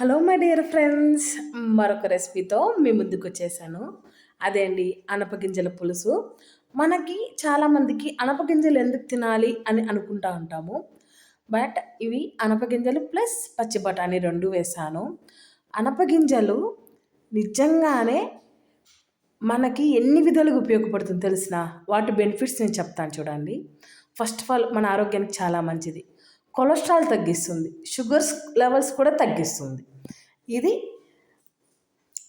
Hello my dear friends. మరొక రెసిపీతో మీ ముందుకు వచ్చేసాను. అదే అండి అనపగింజల పులుసు. మనకి చాలామందికి అనపగింజలు ఎందుకు తినాలి అని అనుకుంటా ఉంటాము. బట్ ఇవి అనపగింజలు ప్లస్ పచ్చి బఠానీ రెండు వేసాను. అనపగింజలు నిజంగానే మనకి ఎన్ని విధాలుగా ఉపయోగపడుతుంది తెలిసిన వాటి బెనిఫిట్స్ నేను చెప్తాను చూడండి. ఫస్ట్ ఆఫ్ ఆల్ మన ఆరోగ్యానికి చాలా మంచిది. కొలెస్ట్రాల్ తగ్గిస్తుంది. షుగర్స్ లెవెల్స్ కూడా తగ్గిస్తుంది. ఇది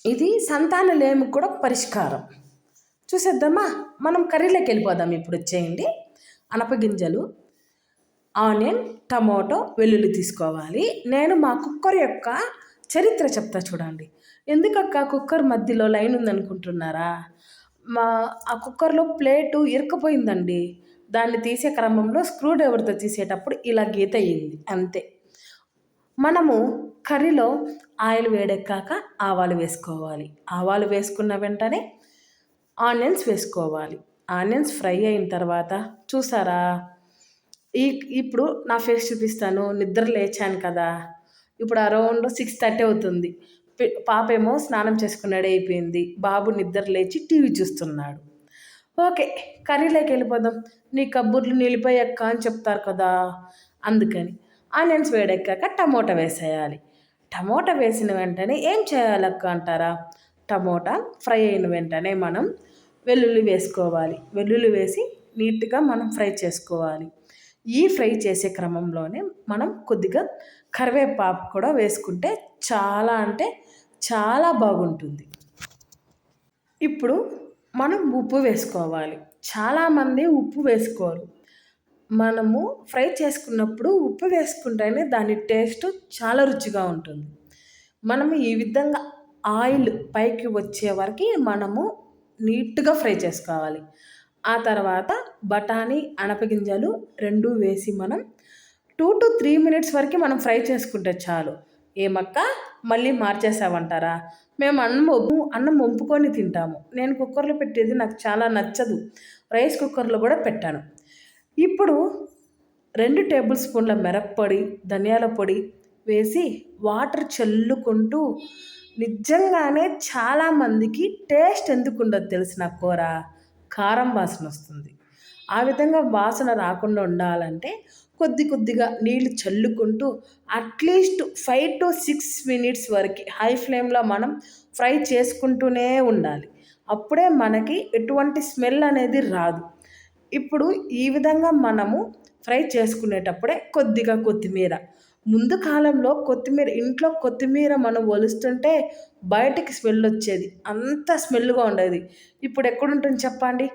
ఇది సంతాన లేమి కూడా పరిష్కారం. చూసేద్దామా? మనం కర్రీలోకి వెళ్ళిపోదాం ఇప్పుడు వచ్చేయండి. అనపగింజలు ఆనియన్ టమాటో వెల్లుల్లి తీసుకోవాలి. నేను మా కుక్కర్ యొక్క చరిత్ర చెప్తా చూడండి. ఎందుకక్క కుక్కర్ మధ్యలో లైన్ ఉందనుకుంటున్నారా? మా ఆ కుక్కర్లో ప్లేటు ఇరుక్కుపోయిందండి. దాన్ని తీసే క్రమంలో స్క్రూ డ్రైవర్తో తీసేటప్పుడు ఇలా గీత అయ్యింది అంతే. మనము కర్రీలో ఆయిల్ వేడెక్కాక ఆవాలు వేసుకోవాలి. ఆవాలు వేసుకున్న వెంటనే ఆనియన్స్ వేసుకోవాలి. ఆనియన్స్ ఫ్రై అయిన తర్వాత చూసారా? ఈ ఇప్పుడు నా ఫేస్ చూపిస్తాను. నిద్ర లేచాను కదా. ఇప్పుడు అరౌండ్ సిక్స్ థర్టీ అవుతుంది. పాప ఏమో స్నానం చేసుకున్నాడే అయిపోయింది. బాబు నిద్ర లేచి టీవీ చూస్తున్నాడు. ఓకే కర్రీలోకి వెళ్ళిపోదాం. నీ కబ్బుర్లు నిలిపోయక్క అని చెప్తారు కదా. అందుకని ఆనియన్స్ వేడెక్కాక టమోటా వేసేయాలి. టమోటా వేసిన వెంటనే ఏం చేయాలక్క అంటారా? టమోటా ఫ్రై అయిన వెంటనే మనం వెల్లుల్లి వేసుకోవాలి. వెల్లుల్లి వేసి నీట్గా మనం ఫ్రై చేసుకోవాలి. ఈ ఫ్రై చేసే క్రమంలోనే మనం కొద్దిగా కరివేపాకు కూడా వేసుకుంటే చాలా అంటే చాలా బాగుంటుంది. ఇప్పుడు మనం ఉప్పు వేసుకోవాలి. చాలామంది ఉప్పు వేసుకోరు. మనము ఫ్రై చేసుకున్నప్పుడు ఉప్పు వేసుకుంటేనే దాని టేస్ట్ చాలా రుచిగా ఉంటుంది. మనము ఈ విధంగా ఆయిల్ పైకి వచ్చే వరకు మనము నీట్గా ఫ్రై చేసుకోవాలి. ఆ తర్వాత బఠానీ అనపగింజలు రెండు వేసి మనం టూ టు త్రీ మినిట్స్ వరకు మనం ఫ్రై చేసుకుంటే చాలు. ఏమక్క? మళ్ళీ మార్చేసావంటారా మేము అన్నం అన్నం వంపుకొని తింటాము. నేను కుక్కర్లో పెట్టేది నాకు చాలా నచ్చదు. రైస్ కుక్కర్లో కూడా పెట్టాను. ఇప్పుడు రెండు టేబుల్ స్పూన్ల మిరప్పొడి ధనియాల పొడి వేసి వాటర్ చల్లుకుంటూ నిజంగానే చాలామందికి టేస్ట్ ఎందుకు ఉండదు తెలిసిన కూర? కారం వాసన వస్తుంది. ఆ విధంగా వాసన రాకుండా ఉండాలంటే కొద్ది కొద్దిగా నీళ్ళు చల్లుకుంటూ at least five to six minutes వరకు హై ఫ్లేమ్లో మనం ఫ్రై చేసుకుంటూనే ఉండాలి. అప్పుడే మనకి ఎటువంటి స్మెల్ అనేది రాదు. ఇప్పుడు ఈ విధంగా మనము ఫ్రై చేసుకునేటప్పుడే కొద్దిగా కొత్తిమీర. ముందు కాలంలో కొత్తిమీర ఇంట్లో కొత్తిమీర మనం ఒలుస్తుంటే బయటికి స్మెల్ వచ్చేది. అంత స్మెల్గా ఉండేది. ఇప్పుడు ఎక్కడుంటుంది చెప్పండి?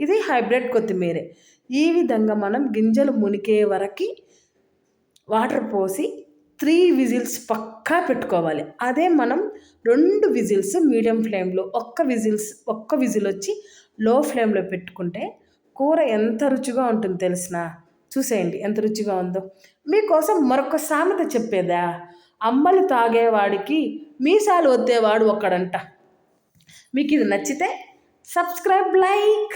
ఇది హైబ్రిడ్ కొత్తిమీరే. ఈ విధంగా మనం గింజలు మునికే వరకు వాటర్ పోసి త్రీ విజిల్స్ పక్కా పెట్టుకోవాలి. అదే మనం రెండు విజిల్స్ మీడియం ఫ్లేమ్లో ఒక్క విజిల్స్ ఒక్క విజిల్ వచ్చి లో ఫ్లేమ్లో పెట్టుకుంటే కూర ఎంత రుచిగా ఉంటుంది తెలిసిన? చూసేయండి ఎంత రుచిగా ఉందో. మీకోసం మరొక సామెత చెప్పేదా? అమ్మలు తాగేవాడికి మీసాలు వద్దేవాడు ఒక్కడంట. మీకు ఇది నచ్చితే సబ్స్క్రైబ్ లైక్.